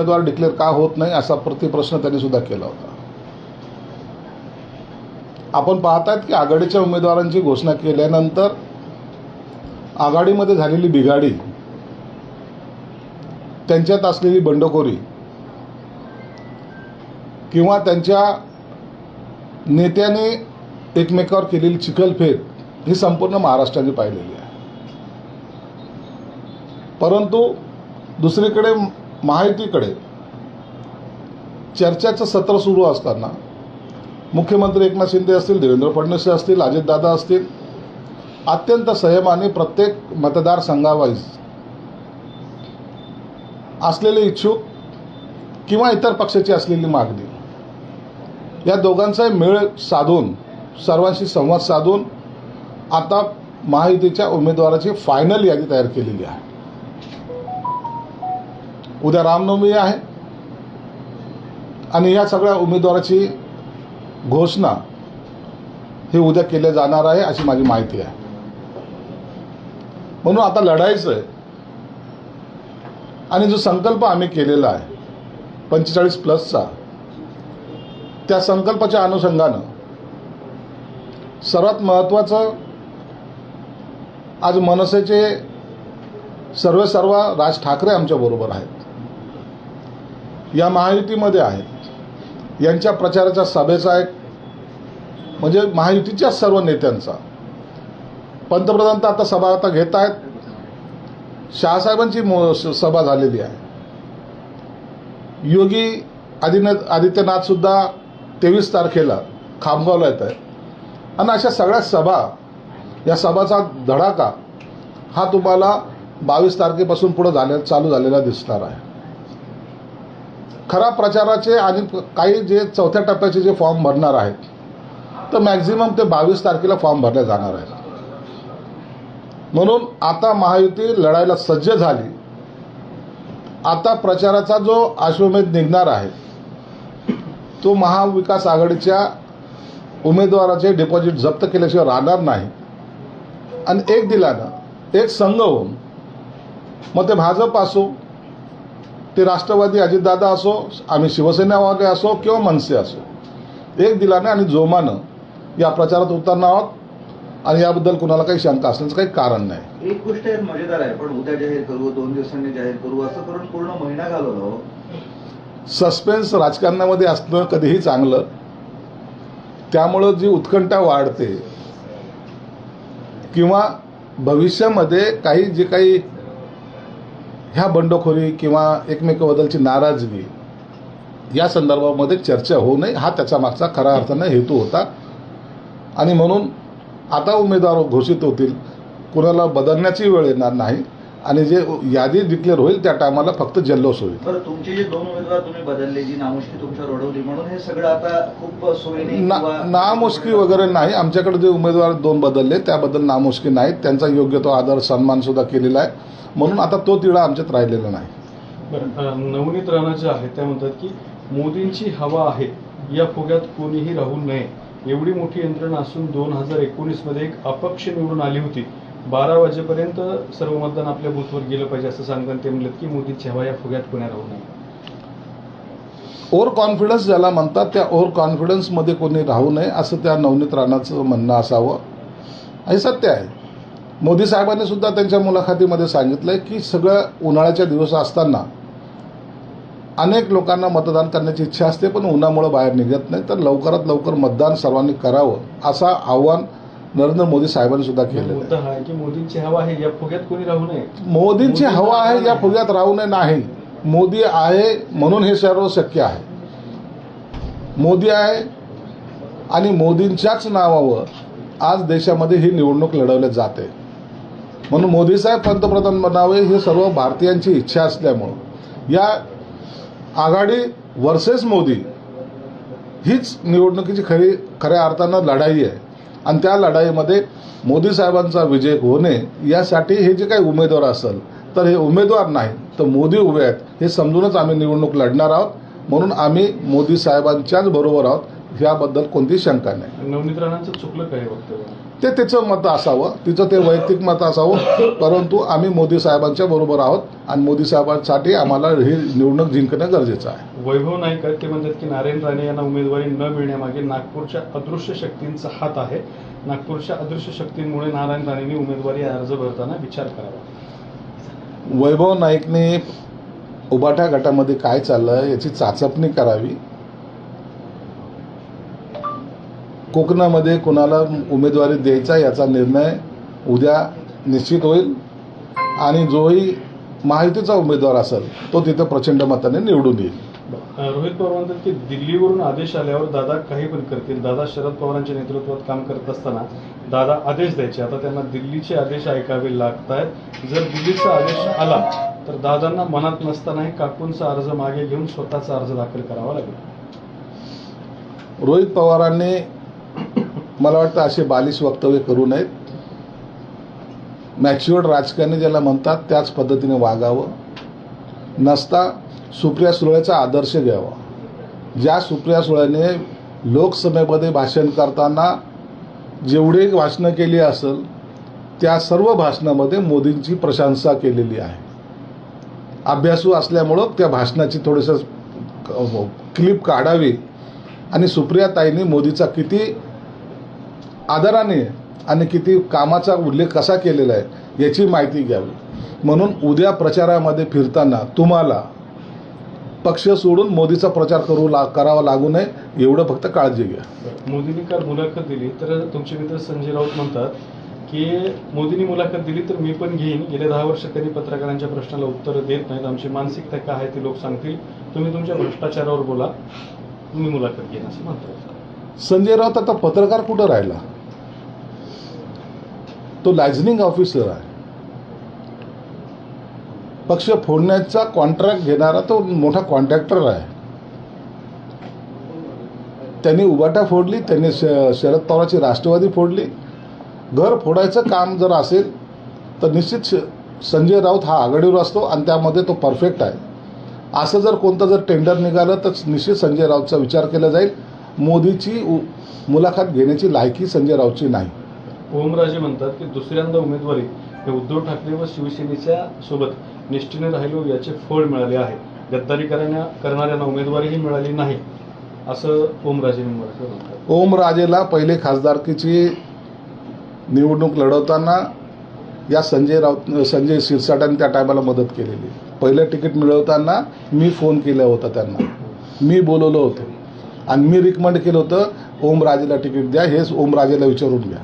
उमेदवार डिक्लेअर का होत नाही असा प्रतिप्रश्न त्यांनी सुद्धा केला होता. आपण पाहतात की आघाडीच्या उमेदवारांची घोषणा केल्यानंतर आघाडीमध्ये झालेली बिघाडी त्यांच्यात असलेली बंडखोरी किंवा त्यांच्या नेत्याने एकमेकावर केलेली चिखलफेक ही संपूर्ण महाराष्ट्राने पाहिलेली आहे. परंतु दुसरीकडे माहितीकडे. चर्चेचं सत्र सुरू असताना मुख्यमंत्री एकनाथ शिंदे असतील देवेंद्र फडणवीस असतील अजितदादा असतील अत्यंत संयमाने प्रत्येक मतदारसंघावाईज असलेले इच्छुक किंवा इतर पक्षाची असलेली मागणी. या दोघांचाही मेळ साधून सर्वांशी संवाद साधून आता महायुतीच्या उमेदवाराची फायनल यादी तयार केलेली आहे. उद्या रामनवमी आहे. आणि या सगळ्या उमेदवाराची घोषणा ही उद्या केल्या जाणार आहे अशी माझी माहिती आहे. म्हणून आता लढायचं आहे. आणि जो संकल्प आम्ही केलेला आहे पंचेचाळीस प्लसचा त्या संकल्पाच्या अनुषंगानं सर्वात महत्त्वाचं आज मनसेचे सर्व सर्व राज ठाकरे आमच्याबरोबर आहेत. या महायुतीमध्ये आहेत यांच्या प्रचाराच्या सभेचा एक म्हणजे महायुतीच्या सर्व नेत्यांचा. पंतप्रधान तर आता सभा आता घेत आहेत. शहासाहेबांची मो सभा झालेली आहे. योगी आदिनाथ आदित्यनाथसुद्धा तेवीस तारखेला खामगावला येत आहे आणि अशा सगळ्या सभा या सभाचा धडाका हा तुम्हाला बावीस तारखेपासून पुढं झाले चालू झालेला दिसणार आहे. खरा प्रचाराचे आणि काही जे चौथ्या टप्प्याचे जे फॉर्म भरणार आहेत तर मॅक्झिमम ते बावीस तारखेला फॉर्म भरले जाणार आहेत. म्हणून आता महायुती लढायला सज्ज झाली. आता प्रचाराचा जो अश्वमेध निघणार आहे तो महाविकास आघाडीच्या उमेदवाराचे डिपॉझिट जप्त केल्याशिवाय राहणार नाही. आणि एक दिलानं एक संघ होऊन मग ते भाजप असो ते राष्ट्रवादी अजितदादा असो आम्ही शिवसेनावाले असो किंवा मनसे असो एक दिलाने आणि जोमानं या प्रचारात उतरणार आहोत आणि याबद्दल कुणाला काही शंका असण्याचं काही कारण नाही एक गोष्ट मजेदार आहे पण उद्या जाहीर करू दोन दिवसांनी जाहीर करू असं करून पूर्ण महिना घालवला हो. सस्पेन्स राजकारणामध्ये असणं कधीही चांगलं त्यामुळं जी उत्कंठा वाढते किंवा भविष्यामध्ये काही जे काही ह्या बंडखोरी किंवा एकमेकाबद्दलची नाराजगी या संदर्भामध्ये चर्चा होऊ नये. हा त्याच्या मागचा खऱ्या अर्थानं हेतू होता. आणि म्हणून आता उमेदवार घोषित होतील. कुणाला बदलण्याची वेळ येणार नाही. आणि जे यादी डिक्लेअर होईल त्या टायमाला फक्त जल्लोष होईल. बरं तुमचे जे दोन उमेदवार तुम्ही बदलले जी नामुष्की तुमच्यावर ओढवली म्हणून हे सगळं आता खूप सोयीने ना नामुष्की वगैरे नाही. आमच्याकडे जे उमेदवार दोन बदलले त्याबद्दल नामुष्की नाहीत. त्यांचा योग्य तो आदर सन्मान सुद्धा केलेला आहे. म्हणून आता तो तिढा आमच्यात राहिलेला नाही. बरं नवनीत राणा जे आहेत त्या म्हणतात की मोदींची हवा आहे या फुग्यात कोणीही राहू नये. एवढी मोठी यंत्रणा असून दोन हजार एकोणीसमध्ये एक अपक्ष निवडून आली होती. बारा वाजेपर्यंत सर्व मतदान आपल्या बूथवर गेलं पाहिजे असं सांगताना ते म्हणलं की मोदींची हवा या फुग्यात कोण्या राहू नये. ओव्हर कॉन्फिडन्स ज्याला म्हणतात त्या ओव्हर कॉन्फिडन्समध्ये कोणी राहू नये असं त्या नवनीत राणाचं म्हणणं असावं. हे सत्य आहे. मोदी साहेबांनी सुद्धा त्यांच्या मुलाखतीमध्ये सांगितलंय की सगळं उन्हाळ्याच्या दिवस असताना अनेक लोकांना मतदान करण्याची इच्छा असते पण उन्हामुळे बाहेर निघत नाही. तर लवकरात लवकर मतदान सर्वांनी करावं असं आव्हान नरेंद्र मोदी साहेबांनी सुद्धा केलेलं आहे. मोदींची हवा आहे या फुग्यात कोणी राहू नये? मोदींची मोदी हवा आहे या. फुग्यात राहू नये नाही. मोदी आहे म्हणून हे सर्व शक्य आहे. मोदी आहे आणि मोदींच्याच नावावर आज देशामध्ये ही निवडणूक लढवली जाते. म्हणून मोदी साहेब पंतप्रधान बनावे हे सर्व भारतीयांची इच्छा असल्यामुळं. या आघाडी वर्सेस मोदी हीच निवडणुकीची खरी खऱ्या अर्थानं लढाई आहे. आणि त्या लढाईमध्ये मोदी साहेबांचा विजय होणे यासाठी हे जे काही उमेदवार असेल तर हे उमेदवार नाही तर मोदी उभे आहेत हे समजूनच आम्ही निवडणूक लढणार आहोत. म्हणून आम्ही मोदी साहेबांच्याच बरोबर आहोत ह्याबद्दल कोणती शंका नाही. नवनीत राणांचं चुकलं काय वक्तव्य? ते त्याचं मत असावं तिचं ते वैयक्तिक मत असावं. परंतु आम्ही मोदी साहेबांच्या बरोबर आहोत आणि मोदी साहेबांसाठी आम्हाला ही निवडणूक जिंकणं गरजेचं आहे. वैभव नाईक ते म्हणतात की नारायण राणे यांना उमेदवारी न मिळण्यामागे नागपूरच्या अदृश्य शक्तींचा हात आहे. नागपूरच्या अदृश्य शक्तींमुळे नारायण राणेंनी उमेदवारी अर्ज भरताना विचार करावा. वैभव नाईकने उबाठा गटामध्ये काय चाललं याची चाचपणी करावी. कोकणामध्ये कोणाला उमेदवारी द्यायचा याचा निर्णय उद्या निश्चित होईल. आणि जोही महायुतीचा उमेदवार असेल तो तिथं प्रचंड मताने निवडून येईल. रोहित पवार म्हणतात की दिल्लीवरून आदेश आल्यावर दादा काही पण करतील. दादा शरद पवारांच्या नेतृत्वात काम करत असताना दादा आदेश द्यायचे. आता त्यांना दिल्लीचे आदेश ऐकावे लागत आहेत जर दिल्लीचा आदेश आला तर दादांना मनात नसतानाही काकूंचा अर्ज मागे घेऊन स्वतःचा अर्ज दाखल करावा लागेल. रोहित पवारांनी मला वाटतं असे बालिश वक्तव्य करू नयेत. मॅच्युअर्ड राजकारणी ज्याला म्हणतात त्याच पद्धतीने वागावं. नसता सुप्रिया सुळेचा आदर्श घ्यावा. ज्या सुप्रिया सुळेने लोकसभेमध्ये भाषण करताना जेवढे भाषणं केली असेल त्या सर्व भाषणामध्ये मोदींची प्रशंसा केलेली आहे. अभ्यासू असल्यामुळं त्या भाषणाची थोडंसं क्लिप हो, काढावी आणि सुप्रियाताईंनी मोदीचा किती आदराने आणि किती कामाचा उल्लेख कसा केलेला आहे याची माहिती घ्यावी. म्हणून उद्या प्रचारामध्ये फिरताना तुम्हाला पक्ष सोडून मोदीचा प्रचार करू ला करावा लागू नये एवढं फक्त काळजी घ्या. मोदींनी काल मुलाखत दिली तर तुमचे मित्र संजय राऊत म्हणतात की मोदींनी मुलाखत दिली तर मी पण घेईन. गेल्या दहा वर्ष त्यांनी पत्रकारांच्या प्रश्नाला उत्तर देत नाहीत. आमची मानसिकता काय आहे ते लोक सांगतील. तुम्ही तुमच्या भ्रष्टाचारावर बोला. तुम्ही मुलाखत घेईन असं म्हणतात. संजय राऊत आता पत्रकार कुठं राहिला? तो लायझनिंग ऑफिसर आहे. पक्ष फोडण्याचा कॉन्ट्रॅक्ट घेणारा तो मोठा कॉन्ट्रॅक्टर आहे. त्यांनी उबाटा फोडली त्यांनी श- शरद पवारांची राष्ट्रवादी फोडली. घर फोडायचं काम जर असेल तर निश्चित श- संजय राऊत हा आघाडीवर असतो आणि त्यामध्ये तो परफेक्ट आहे. असं जर कोणतं जर टेंडर निघालं तर निश्चित संजय राऊतचा विचार केला जाईल. मोदीची उ- मुलाखत घेण्याची लायकी संजय राऊतची नाही. ओमराजे म्हणतात की दुसऱ्यांदा उमेदवारी हे उद्धव ठाकरे व शिवसेनेच्या सोबत निष्ठेने राहिलो याचे फळ मिळाले आहे. गद्दारी करण्या करणाऱ्यांना उमेदवारीही मिळाली नाही असं ओमराजे म्हणतात. ओमराजेला पहिले खासदारकीची निवडणूक लढवताना या संजय राऊत संजय शिरसाटांनी त्या टायमाला मदत केलेली. पहिलं तिकीट मिळवताना मी फोन केला होता त्यांना. मी बोलवलं होतं. आणि मी रिकमेंड केलं होतं ओमराजेला तिकीट द्या हेच ओमराजेला विचारून घ्या.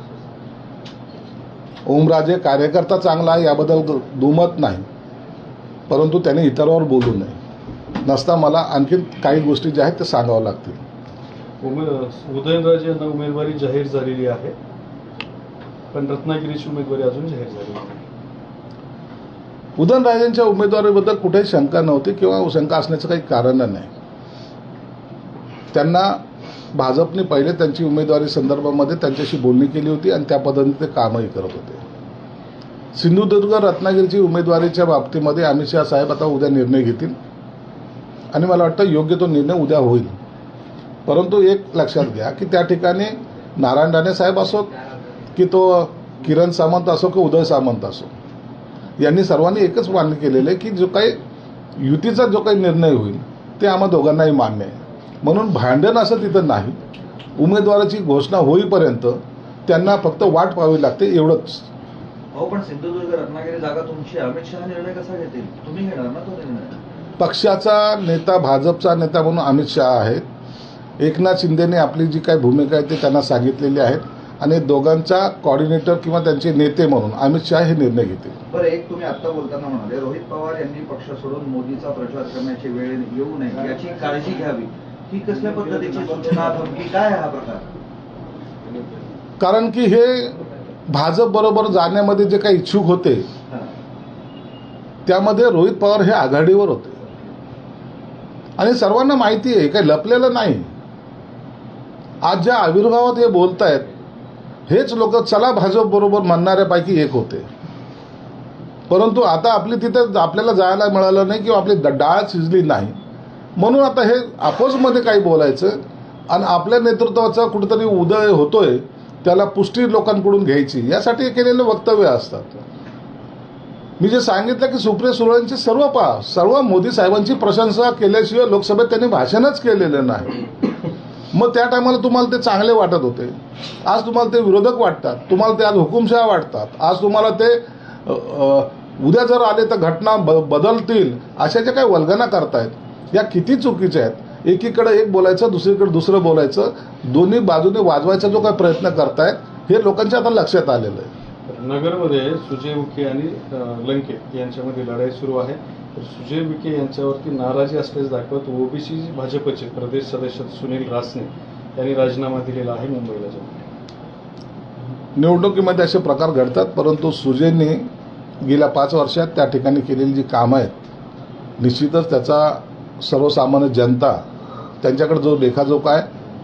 ओमराजे कार्यकर्ता चांगला आहे याबद्दल दुमत नाही. परंतु त्याने इतरांवर बोलू नये. नसता मला आणखीन काही गोष्टी ज्या आहेत त्या सांगाव्या लागतील. उदयनराजे यांना उमेदवारी जाहीर झालेली आहे. पण रत्नागिरीची उमेदवारी अजून जाहीर झाली नाही. उदयनराजेंच्या उमेदवारीबद्दल कुठेही शंका नव्हती किंवा शंका असण्याचं काही कारण नाही. त्यांना भाजपने पहिले त्यांची उमेदवारी संदर्भामध्ये त्यांच्याशी बोलणी केली होती आणि त्या पद्धतीने ते कामही करत होते. सिंधुदुर्ग रत्नागिरीची उमेदवारीच्या बाबतीमध्ये अमित शहा साहेब आता उद्या निर्णय घेतील. आणि मला वाटतं योग्य तो निर्णय उद्या होईल. परंतु एक लक्षात घ्या की त्या ठिकाणी नारायण राणे साहेब असो की तो किरण सामंत असो की उदय सामंत असो यांनी सर्वांनी एकच मान्य केलेलं आहे की जो काही युतीचा जो काही निर्णय होईल ते आम्हा दोघांनाही मान्य आहे. म्हणून भांडण असं तिथं नाही. उमेदवाराची घोषणा होईपर्यंत त्यांना फक्त वाट पाहावी लागते एवढंच. अहो पण सिंधुदुर्ग रत्नागिरी जागा तुमची. अमित शहा निर्णय कसा घेतील? तुम्ही घेणार ना तो निर्णय? पक्षाचा नेता भाजपचा नेता म्हणून अमित शहा आहेत. एकनाथ शिंदेने आपली जी काही भूमिका आहे ती त्यांना सांगितलेली आहे आणि दोघांचा कॉर्डिनेटर किंवा त्यांचे नेते म्हणून अमित शहा हे निर्णय घेतील. बरं एक तुम्ही आता बोलताना म्हणाले रोहित पवार यांनी पक्ष सोडून मोदीचा प्रचार करण्याची वेळ येऊ नये याची काळजी घ्यावी. ही कसल्या पद्धतीची सूचना धमकी काय हा प्रकार? कारण की हे भाजप बरोबर जाण्यामध्ये जे काही इच्छुक होते. त्यामध्ये रोहित पवार हे आघाडीवर होते. आणि सर्वांना माहिती आहे काही लपलेलं नाही. आज ज्या आविर्भावात हे बोलत आहेत हेच लोक चला भाजप बरोबर म्हणणाऱ्यापैकी एक होते. परंतु आता आपली तिथे आपल्याला जायला मिळालं नाही किंवा आपली डाळ शिजली नाही. म्हणून आता हे अपोजमध्ये काही बोलायचं आणि आपल्या नेतृत्वाचा कुठेतरी उदय होतोय त्याला पुष्टी लोकांकडून घ्यायची यासाठी केलेले वक्तव्य असतात. मी जे सांगितलं की सुप्रिया सुळेंची सर्व पा सर्व मोदी साहेबांची प्रशंसा केल्याशिवाय लोकसभेत त्यांनी भाषणच केलेलं नाही. मग त्या टायमाला तुम्हाला ते चांगले वाटत होते. आज तुम्हाला ते विरोधक वाटतात. तुम्हाला ते आज हुकुमशहा वाटतात. आज तुम्हाला ते उद्या जर आले तर घटना ब बदलतील अशा ज्या काही वल्गना करतायत या किती चुकीच्या आहेत? एकीकडे एक बोलायचं दुसरीकडे दुसरं बोलायचं. दोन्ही बाजूने वाजवायचा जो काही प्रयत्न करतायत हे लोकांच्या आता लक्षात आलेलं आहे. नगरमध्ये सुजय विखे आणि लंके यांच्यामध्ये लढाई सुरू आहे. तर सुजय विखे यांच्यावरती नाराजी असल्याचे दाखवत ओबीसी भाजपचे प्रदेश सदस्य सुनील रासने यांनी राजीनामा दिलेला आहे मुंबईला जाऊन. निवडणुकीमध्ये असे प्रकार घडतात परंतु सुजयनी गेल्या पाच वर्षात त्या ठिकाणी केलेली जी कामं आहेत निश्चितच त्याचा सर्वसामान्य जनता त्यांच्याकडे जो लेखाजोखा आहे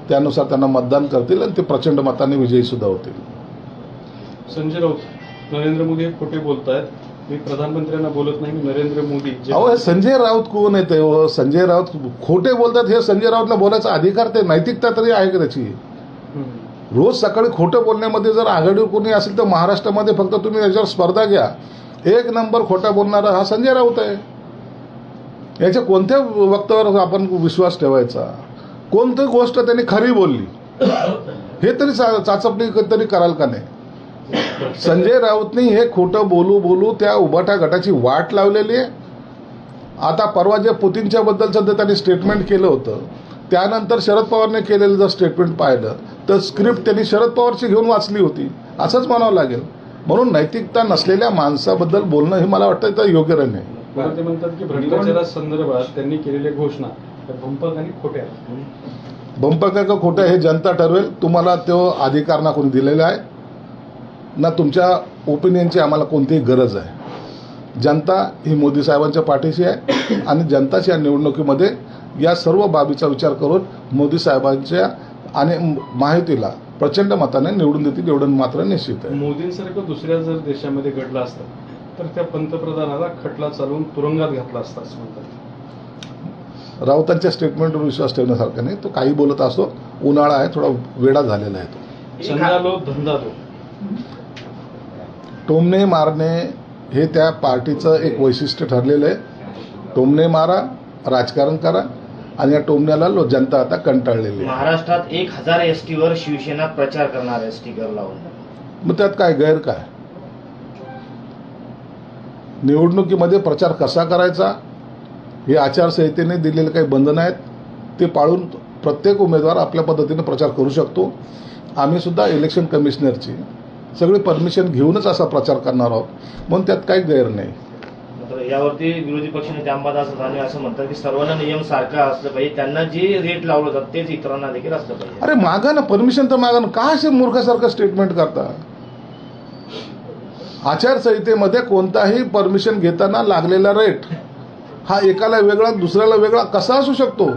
त्यानुसार त्यांना मतदान करतील आणि ते प्रचंड मताने विजयीसुद्धा होतील. संजय राऊत नरेंद्र मोदी खोटे बोलत आहेत मी प्रधानमंत्र्यांना बोलत नाही मी नरेंद्र मोदी. अहो हे संजय राऊत कोण येते हो संजय राऊत खोटे बोलतात हे संजय राऊतला बोलायचा अधिकार ते नैतिकता तरी आहे का त्याची. रोज सकाळी खोटं बोलण्यामध्ये जर आघाडीवर कोणी असेल तर महाराष्ट्रामध्ये फक्त तुम्ही याच्यावर स्पर्धा घ्या. एक नंबर खोटा बोलणारा हा संजय राऊत आहे. याच्या कोणत्या वक्तावर आपण विश्वास ठेवायचा? कोणती गोष्ट त्यांनी खरी बोलली? हे तरी चा चाचपणी तरी कराल का नाही? संजय राऊतनी हे खोटं बोलू बोलू त्या उभाटा गटाची वाट लावलेली आहे. आता परवा जे पुतींच्या बद्दलचं जे त्यांनी स्टेटमेंट केलं होतं त्यानंतर शरद पवारने केलेलं जर स्टेटमेंट पाहिलं तर स्क्रिप्ट त्यांनी शरद पवारची घेऊन वाचली होती. असंच म्हणावं लागेल. म्हणून नैतिकता नसलेल्या माणसाबद्दल बोलणं हे मला वाटतं तर योग्य नाही. परत ते म्हणतात की भ्रष्टाचारा संदर्भात त्यांनी केलेल्या घोषणा. त्या भंपक आणि खोट्या. बंपर का खोटं हे जनता ठरवेल. तुम्हाला तो अधिकार ना कोणी दिलेला आहे. ना तुमच्या ओपिनियनची आम्हाला कोणतीही गरज आहे. जनता ही मोदी साहेबांच्या पाठीशी आहे. आणि जनताच्या निवडणुकीमध्ये या सर्व बाबीचा विचार करून मोदी साहेबांच्या आणि माहितीला प्रचंड मताने निवडून देतील एवढं मात्र निश्चित आहे. मोदींसारखं दुसऱ्या जर देशामध्ये घडलं असतं तर त्या पंतप्रधानाला खटला चालवून तुरुंगात घातला असता असं म्हणतात. राऊतांच्या स्टेटमेंटवर विश्वास ठेवण्यासारखा नाही. तो काही बोलत असतो उन्हाळा आहे थोडा वेडा झालेला आहे तो. चंदा लो धंदा दो टोमणे मारणे हे त्या पार्टीचं एक वैशिष्ट्य ठरलेलं आहे. टोमणे मारा राजकारण करा आणि या टोमण्याला लो जनता आता कंटाळलेली आहे. महाराष्ट्रात एक हजार एस वर शिवसेना प्रचार करणार आहे स्टिकर लावून. मग त्यात काय गैर काय? निवडणुकीमध्ये प्रचार कसा करायचा हे आचारसंहितेने दिलेले काही बंधनं आहेत ते पाळून प्रत्येक उमेदवार आपल्या पद्धतीने प्रचार करू शकतो. आम्ही सुद्धा इलेक्शन कमिशनरची सगळी परमिशन घेऊनच असा प्रचार करणार आहोत म्हणून त्यात काही गैर नाही. यावरती विरोधी पक्षनेते अंबादास असं म्हणतात की सर्वांना नियम सारखा असलं पाहिजे त्यांना जे रेट लावलं जातं तेच इतरांना देखील असलं पाहिजे. अरे मागा ना परमिशन तर मागा ना. का असे मूर्खासारखं स्टेटमेंट करता? आचारसंहितेमध्ये कोणताही परमिशन घेताना लागलेला रेट हा एकाला वेगळा दुसऱ्याला वेगळा कसा असू शकतो?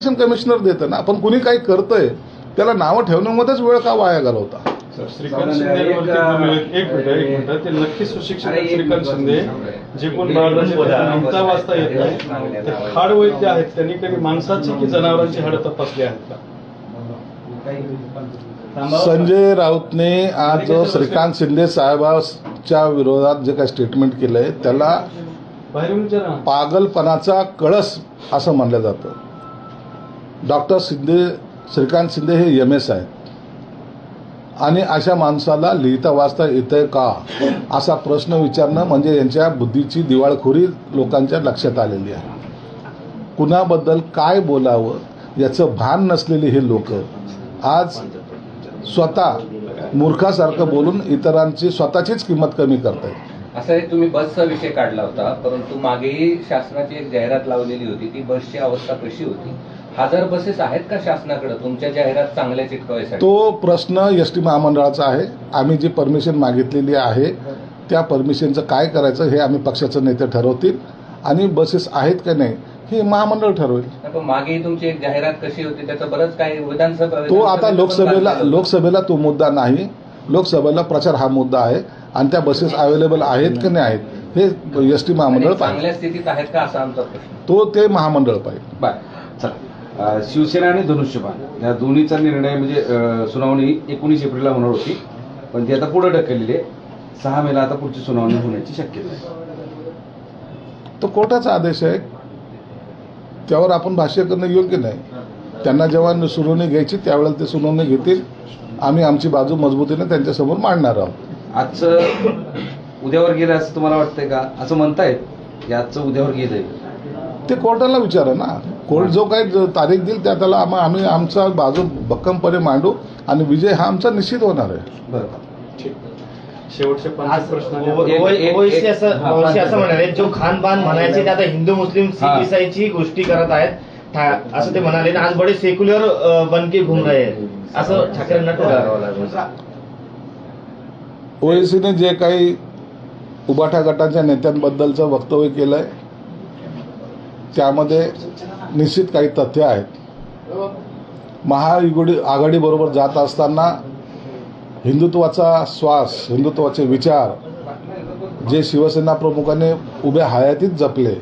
कमिशनर देतं ना आपण कुणी काही करतंय त्याला नावं ठेवण्यामध्येच वेळ का वाया घालवता? श्रीकांत शिंदेवरती एक मिनिट एक मिनिट ते नक्कीच सुशिक्षित श्रीकांत शिंदे. जे कोण बाळराजे त्यांना लिहिता वाचता येत नाही. ते हाड वैद्य आहेत त्यांनी कधी माणसाची की जनावरांची हाड तपासली आहेत का? संजय राऊतने आज जो श्रीकांत शिंदे साहेबाच्या विरोधात जे काही स्टेटमेंट केलंय त्याला पागलपणाचा कळस असं म्हणलं जातं. डॉक्टर शिंदे श्रीकांत शिंदे हे एम एस आहेत. आणि अशा माणसाला लिहिता वाचता येतंय का? असा प्रश्न विचारणं म्हणजे यांच्या बुद्धीची दिवाळखोरी लोकांच्या लक्षात आलेली आहे. कुणाबद्दल काय बोलावं याचं भान नसलेली हे लोक आज स्वतः मूर्खासारखं बोलून इतरांची स्वतःचीच किंमत कमी करतायत. असं तुम्ही बसचा विषय काढला होता परंतु मागेही शासनाची एक जाहिरात लावलेली होती ती बसची अवस्था कशी होती? हजार बसेस आहेत का शासनाकडे? तुमच्या जाहिरात चांगल्या चिटकवायसाठी. तो प्रश्न एस टी महामंडळाचा आहे. आम्ही जी परमिशन मागितलेली आहे त्या परमिशनचं काय करायचं हे आम्ही पक्षाचे नेते ठरवतील. आणि बसेस आहेत का नाही हे महामंडळ ठरवेल. पण मागेही तुमची एक जाहिरात कशी होती त्याचं बरंच काही विधानसभा तो आता लोकसभेला. लोकसभेला तो मुद्दा नाही. लोकसभेला प्रचार हा मुद्दा आहे. आणि त्या बसेस अवेलेबल आहेत की नाही आहेत हे एस टी महामंडळ चांगल्या स्थितीत आहेत का असा आमचा प्रश्न. तो ते महामंडळ पाहिजे चला. अ, शिवसेना आणि धनुष्यबाण या दोन्हीचा निर्णय म्हणजे सुनावणी एकोणीस एप्रिलला होणार होती. पण ती आता पुढे ढकललेली आहे. सहा मेला आता पुढची सुनावणी होण्याची शक्यता आहे. तो कोर्टाचा आदेश आहे. त्यावर आपण भाष्य करणं योग्य नाही. त्यांना जेव्हा सुनावणी घ्यायची त्यावेळेला ते सुनावणी घेतील. आम्ही आमची बाजू मजबूतीने त्यांच्यासमोर मांडणार आहोत. आजचं उद्यावर गेलं असं तुम्हाला वाटतंय का? असं म्हणतायत की आजचं उद्यावर गेलंय. ते कोर्टाला विचारा ना. कोर्ट जो काही तारीख देईल त्या त्याला आम- आम्ही आमचा बाजू भक्कमपणे मांडू आणि विजय हा आमचा निश्चित होणार आहे. बरं. शेवटचे ओवैसी असं ओवैसी असं म्हणाले जो खानबान म्हणायचे ते आता हिंदू मुस्लिम. सिख ईसाईची गोष्टी करत आहेत. असं ते म्हणाले. आणि आज बडे सेक्युलर बनके घुम रहे हैं. असं ठाकरेंना टोला करावा लागला ओएसीने जे काही उबाठा गटाच्या नेत्यांबद्दलचं वक्तव्य केलं आहे त्यामध्ये निश्चित काही तथ्य आहेत. महायुगडी आघाडीबरोबर जात असताना हिंदुत्वाचा श्वास हिंदुत्वाचे विचार जे शिवसेना प्रमुखाने उभ्या हयातीत जपले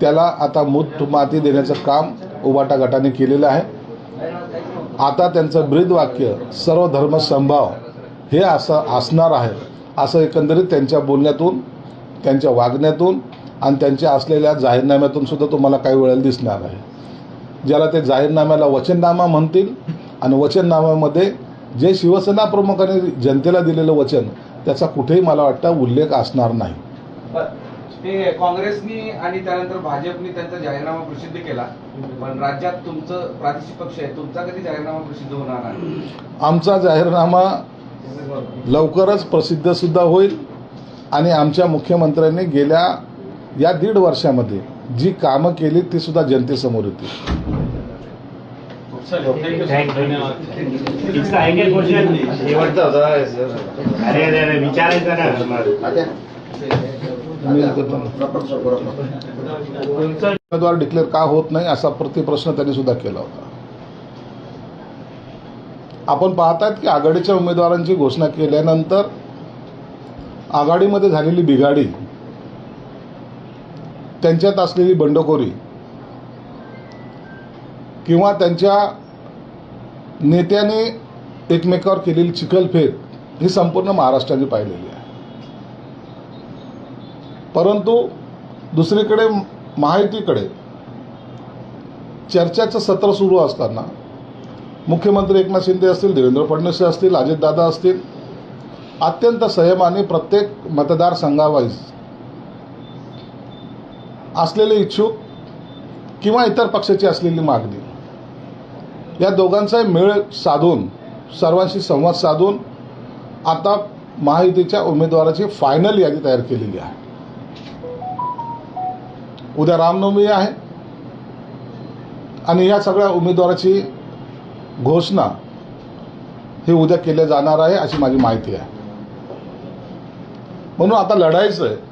त्याला आता मूत माती देण्याचं काम उबाटा गटाने केलेलं आहे. आता त्यांचं ब्रीदवाक्य सर्व धर्म संभाव हे असं असणार आहे असं एकंदरीत त्यांच्या बोलण्यातून त्यांच्या वागण्यातून आणि त्यांच्या असलेल्या जाहीरनाम्यातून सुद्धा तुम्हाला काही वेळेला दिसणार आहे. ज्याला ते जाहीरनाम्याला वचननामा म्हणतील आणि वचननाम्यामध्ये जे शिवसेना प्रमुखाने जनतेला दिलेलं वचन त्याचा कुठेही मला वाटतं उल्लेख असणार नाही. ते काँग्रेसनी आणि त्यानंतर भाजपनी त्यांचा जाहीरनामा प्रसिद्ध केला. पण राज्यात तुमचं प्रादेशिक पक्ष आहे तुमचा कधी जाहीरनामा प्रसिद्ध होणार आहे आमचा जाहीरनामा लवकरच प्रसिद्ध सुद्धा होईल आणि आमच्या मुख्यमंत्र्यांनी गेल्या या दीड वर्षामध्ये जी कामं केली ती सुद्धा जनतेसमोर येतील शेवटचा होता अरे अरे अरे विचारायचं ना मी करतो ना. उमेदवार डिक्लेअर का होत नाही असा प्रतिप्रश्न त्यांनी सुद्धा केला होता. आपण पाहतात की आघाडीच्या उमेदवारांची घोषणा केल्यानंतर आघाडीमध्ये झालेली बिघाडी त्यांच्यात असलेली बंडखोरी किंवा त्यांच्या नेत्याने एकमेकावर केलेली चिखलफेक ही संपूर्ण महाराष्ट्राने पाहिलेली आहे. परंतु दुसरीकडे महायुतीकडे चर्चेचं सत्र सुरू असताना मुख्यमंत्री एकनाथ शिंदे असतील देवेंद्र फडणवीस असतील अजितदादा असतील अत्यंत संयमाने प्रत्येक मतदारसंघावाईज असलेले इच्छुक किंवा इतर पक्षाची असलेली मागणी या दोघांचाही मेळ साधून सर्वांशी संवाद साधून आता महायुतीच्या उमेदवाराची फायनल यादी तयार केलेली आहे. उद्या रामनवमी आहे. आणि या सगळ्या उमेदवाराची घोषणा ही उद्या केल्या जाणार आहे अशी माझी माहिती आहे. म्हणून आता लढायचं आहे